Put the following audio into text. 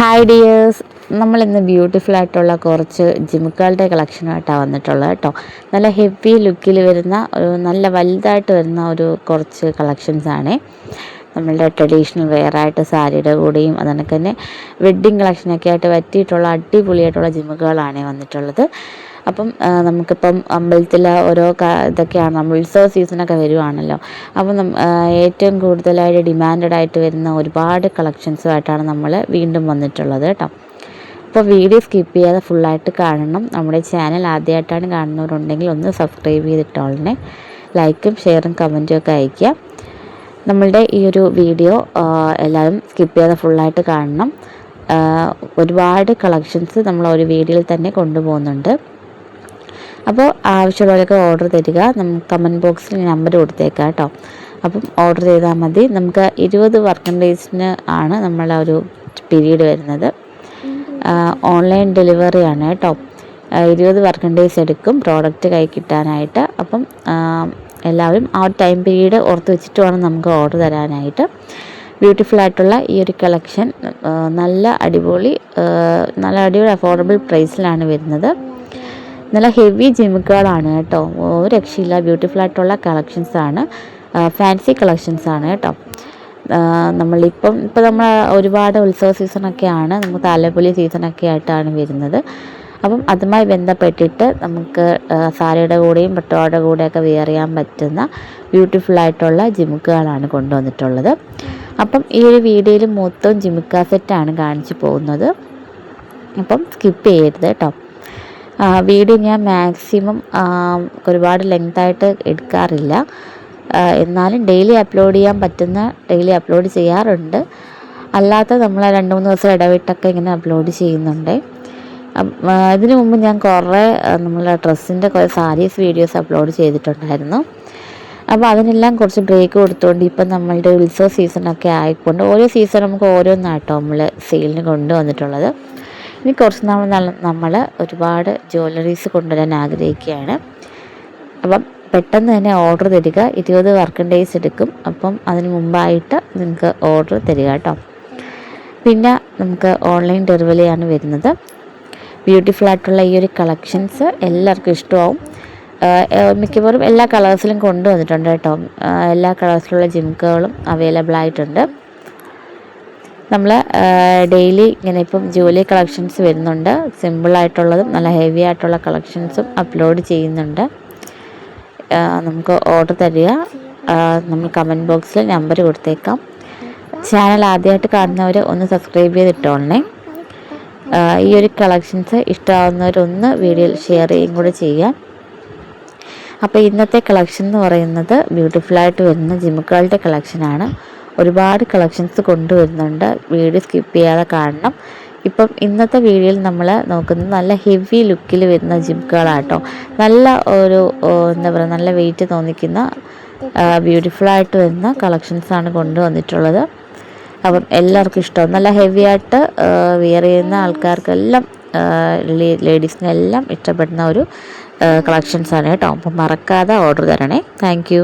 Hi dears നമ്മൾ ഇന്ന് beautiful ആയിട്ടുള്ള കുറച്ച് ജിമുക്കളുടെ കളക്ഷനായിട്ടാണ് വന്നിട്ടുള്ളത് കേട്ടോ. നല്ല ഹെവി ലുക്കിൽ വരുന്ന ഒരു നല്ല വലുതായിട്ട് വരുന്ന ഒരു കുറച്ച് കളക്ഷൻസ് ആണ്. നമ്മളുടെ ട്രഡീഷണൽ വെയർ ആയിട്ട് സാരിയുടെ കൂടെയും അതുകൊണ്ട് തന്നെ വെഡ്ഡിങ് കളക്ഷനൊക്കെ ആയിട്ട് പറ്റിയിട്ടുള്ള അടിപൊളിയായിട്ടുള്ള ജിമുക്കുകളാണ് വന്നിട്ടുള്ളത്. അപ്പം നമുക്കിപ്പം അമ്പലത്തിലെ ഓരോ ഇതൊക്കെയാണ്. നമ്മൾ ഉത്സവ സീസണൊക്കെ വരുവാണല്ലോ. അപ്പം ഏറ്റവും കൂടുതലായിട്ട് ഡിമാൻഡഡ് ആയിട്ട് വരുന്ന ഒരുപാട് കളക്ഷൻസുമായിട്ടാണ് നമ്മൾ വീണ്ടും വന്നിട്ടുള്ളത് കേട്ടോ. അപ്പോൾ വീഡിയോ സ്കിപ്പ് ചെയ്യാതെ ഫുള്ളായിട്ട് കാണണം. നമ്മുടെ ചാനൽ ആദ്യമായിട്ടാണ് കാണുന്നവരുണ്ടെങ്കിൽ ഒന്ന് സബ്സ്ക്രൈബ് ചെയ്തിട്ടോളണേ. ലൈക്കും ഷെയറും കമന്റും ഒക്കെ അയയ്ക്കുക. നമ്മളുടെ ഈ ഒരു വീഡിയോ എല്ലാവരും സ്കിപ്പ് ചെയ്യാതെ ഫുള്ളായിട്ട് കാണണം. ഒരുപാട് കളക്ഷൻസ് നമ്മൾ ഒരു വീഡിയോയിൽ തന്നെ കൊണ്ടുപോകുന്നുണ്ട്. അപ്പോൾ ആവശ്യമുള്ളവരൊക്കെ ഓർഡർ തരിക. നമുക്ക് കമന്റ് ബോക്സിൽ നമ്പർ കൊടുത്തേക്കാം കേട്ടോ അപ്പം ഓർഡർ ചെയ്താൽ മതി. നമുക്ക് ഇരുപത് വർക്കിംഗ് ഡേയ്സിന് ആണ് നമ്മളെ ഒരു പീരീഡ് വരുന്നത്. ഓൺലൈൻ ഡെലിവറി ആണ് കേട്ടോ ഇരുപത് വർക്കിംഗ് ഡേയ്സ് എടുക്കും. പ്രോഡക്റ്റ് കൈ കിട്ടാനായിട്ട്. അപ്പം എല്ലാവരും ആ ഒരു ടൈം പീരീഡ് ഓർത്ത് വെച്ചിട്ട് വേണം നമുക്ക് ഓർഡർ തരാനായിട്ട്. ബ്യൂട്ടിഫുൾ ആയിട്ടുള്ള ഈ ഒരു കളക്ഷൻ നല്ല അടിപൊളി നല്ല അടിപൊളി അഫോർഡബിൾ പ്രൈസിലാണ് വരുന്നത്. നല്ല ഹെവി ജിമുക്കുകളാണ് കേട്ടോ. ഒരു രക്ഷയില്ല. ബ്യൂട്ടിഫുൾ ആയിട്ടുള്ള കളക്ഷൻസ് ആണ്. ഫാൻസി കളക്ഷൻസ് ആണ് കേട്ടോ. നമ്മളിപ്പം ഇപ്പം നമ്മൾ ഒരുപാട് ഉത്സവ സീസണൊക്കെയാണ് നമുക്ക് താലപ്പൊലി സീസണൊക്കെ ആയിട്ടാണ് വരുന്നത്. അപ്പം അതുമായി ബന്ധപ്പെട്ടിട്ട് നമുക്ക് സാരയുടെ കൂടെയും പട്ടുവാടെ കൂടെയൊക്കെ വെയർ ചെയ്യാൻ പറ്റുന്ന ബ്യൂട്ടിഫുൾ ആയിട്ടുള്ള ജിമുക്കുകളാണ് കൊണ്ടുവന്നിട്ടുള്ളത്. അപ്പം ഈ ഒരു വീഡിയോയിൽ മൊത്തം ജിമുക്ക സെറ്റാണ് കാണിച്ചു പോകുന്നത്. അപ്പം സ്കിപ്പ് ചെയ്യരുത് കേട്ടോ. വീഡിയോ ഞാൻ മാക്സിമം ഒരുപാട് ലെങ്തായിട്ട് എടുക്കാറില്ല. എന്നാലും ഡെയിലി അപ്ലോഡ് ചെയ്യാൻ പറ്റുന്ന ഡെയിലി അപ്ലോഡ് ചെയ്യാറുണ്ട്. അല്ലാത്ത നമ്മൾ രണ്ട് മൂന്ന് ദിവസം ഇടവിട്ടൊക്കെ ഇങ്ങനെ അപ്ലോഡ് ചെയ്യുന്നുണ്ട്. ഇതിനു മുമ്പ് ഞാൻ കുറേ നമ്മളെ ഡ്രസ്സിന്റെ കുറേ സാരീസ് വീഡിയോസ് അപ്ലോഡ് ചെയ്തിട്ടുണ്ടായിരുന്നു. അപ്പോൾ അതിനെല്ലാം കുറച്ച് ബ്രേക്ക് കൊടുത്തുകൊണ്ട് ഇപ്പം നമ്മളുടെ ഉത്സവ സീസണൊക്കെ ആയിക്കൊണ്ട് ഓരോ സീസൺ നമുക്ക് ഓരോന്നായിട്ടോ നമ്മൾ സെയിലിന് കൊണ്ടുവന്നിട്ടുള്ളത് ഇനി കുറച്ച് നാൾ നമ്മൾ ഒരുപാട് ജ്വല്ലറീസ് കൊണ്ടുവരാൻ ആഗ്രഹിക്കുകയാണ്. അപ്പം പെട്ടെന്ന് തന്നെ ഓർഡർ തരിക. ഇരുപത് വർക്കിംഗ് ഡേയ്സ് എടുക്കും. അപ്പം അതിന് മുമ്പായിട്ട് നിങ്ങൾക്ക് ഓർഡർ തരിക കേട്ടോ. പിന്നെ നമുക്ക് ഓൺലൈൻ ഡെലിവറിയാണ് വരുന്നത്. ബ്യൂട്ടിഫുൾ ആയിട്ടുള്ള ഈ ഒരു കളക്ഷൻസ് എല്ലാവർക്കും ഇഷ്ടമാവും. മിക്കവാറും എല്ലാ കളേഴ്സിലും കൊണ്ടുവന്നിട്ടുണ്ട് കേട്ടോ. എല്ലാ കളേഴ്സിലുള്ള ജിംക്കുകളും അവൈലബിൾ ആയിട്ടുണ്ട്. നമ്മൾ ഡെയിലി ഇങ്ങനെ ഇപ്പം ജോലി കളക്ഷൻസ് വരുന്നുണ്ട്. സിമ്പിളായിട്ടുള്ളതും നല്ല ഹെവി ആയിട്ടുള്ള കളക്ഷൻസും അപ്ലോഡ് ചെയ്യുന്നുണ്ട്. നമുക്ക് ഓർഡർ തരിക. നമ്മൾ കമന്റ് ബോക്സിൽ നമ്പർ കൊടുത്തേക്കാം. ചാനൽ ആദ്യമായിട്ട് കാണുന്നവർ ഒന്ന് സബ്സ്ക്രൈബ് ചെയ്തിട്ടോളണേ. ഈ ഒരു കളക്ഷൻസ് ഇഷ്ടമാവുന്നവരൊന്ന് വീഡിയോയിൽ ഷെയർ ചെയ്യും കൂടെ ചെയ്യാം അപ്പോൾ ഇന്നത്തെ കളക്ഷൻ എന്ന് പറയുന്നത് ബ്യൂട്ടിഫുള്ളായിട്ട് വരുന്ന ജിമുക്കളുടെ കളക്ഷനാണ് ഒരുപാട് കളക്ഷൻസ് കൊണ്ടുവരുന്നുണ്ട്. വീഡിയോ സ്കിപ്പ് ചെയ്യാതെ കാണണം. ഇപ്പം ഇന്നത്തെ വീഡിയോയിൽ നമ്മൾ നോക്കുന്നത് നല്ല ഹെവി ലുക്കിൽ വരുന്ന ജിബ്കളാട്ടോ നല്ല ഒരു എന്താ പറയുക നല്ല വെയിറ്റ് തോന്നിക്കുന്ന ബ്യൂട്ടിഫുൾ ആയിട്ട് വരുന്ന കളക്ഷൻസാണ് കൊണ്ടുവന്നിട്ടുള്ളത്. അപ്പം എല്ലാവർക്കും ഇഷ്ടമാണ് നല്ല ഹെവി ആയിട്ട് വെയർ ചെയ്യുന്ന ആൾക്കാർക്കെല്ലാം ലേഡീസിനെല്ലാം ഇഷ്ടപ്പെടുന്ന ഒരു കളക്ഷൻസാണ് കേട്ടോ. അപ്പം മറക്കാതെ ഓർഡർ തരണേ. താങ്ക്